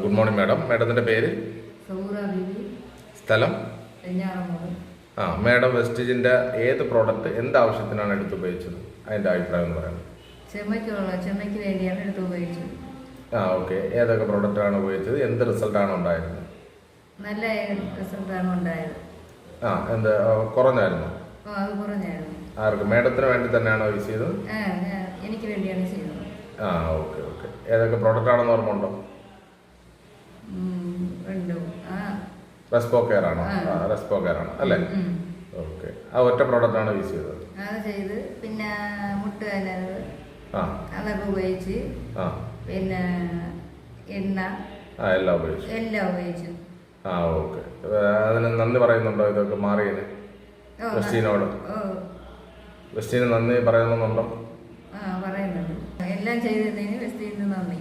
Good morning madam. മാഡത്തിന്റെ പേര്? സ്ഥലം? ആ മാഡം വെസ്റ്റേജിന്റെ ഏത് പ്രോഡക്റ്റ് എന്ത് ആവശ്യത്തിനാണ് എടുത്ത് ഉപയോഗിച്ചത് അതിന്റെ അഭിപ്രായം എന്ന് പറയുന്നത് ചെമ്മയ്ക്കുള്ള ചെമ്മയ്ക്ക് വേണ്ടിയാണ് എടുത്ത് ഉപയോഗിച്ചത് ആ ഓക്കെ. ഏതൊക്കെ പ്രോഡക്റ്റാണ് ഉപയോഗിച്ചത്? എന്ത് റിസൾട്ടാണ് ഉണ്ടായിരുന്നത്? നല്ല റിസൾട്ടാണ് ഉണ്ടായത്. ആ എന്ത് കുറഞ്ഞായിരുന്നു? അത് കുറഞ്ഞായിരുന്നു. ആർക്ക്? മാഡത്തിന് വേണ്ടി തന്നെയാണോ യൂസ് ചെയ്തത്? എനിക്ക് വേണ്ടിയാണ് ചെയ്തത്. ആ ഓക്കെ ഓക്കെ. ഏതൊക്കെ പ്രോഡക്റ്റ് ആണെന്ന് ഓർമ്മ ഉണ്ടോ ഉം, ഉണ്ട് ആ റെസ്പോ കെയർ ആണോ റെസ്പോ കെയർ ആണ് അല്ലേ. ഓക്കെ. ആ ഒറ്റ പ്രോഡക്റ്റ് ആണ് യൂസ് ചെയ്തത്. അത് ചെയ്ത് പിന്നെ മുട്ട അതൊക്കെ ഉപയോഗിച്ച് പിന്നെ എണ്ണ. ആ എല്ലാം ഉപയോഗിച്ചു. എല്ലാം ഉപയോഗിച്ചു. ആ ഓക്കെ. അതിന് നന്ദി പറയുന്നുണ്ടോ ഇതൊക്കെ മാറിയതിന് വെസ്റ്റീനോട്. വെസ്റ്റീന് നന്ദി പറയുന്നുണ്ടോ? ആ പറയുന്നുണ്ട്. എല്ലാം ചെയ്തതിന് വെസ്റ്റിന് നന്ദി.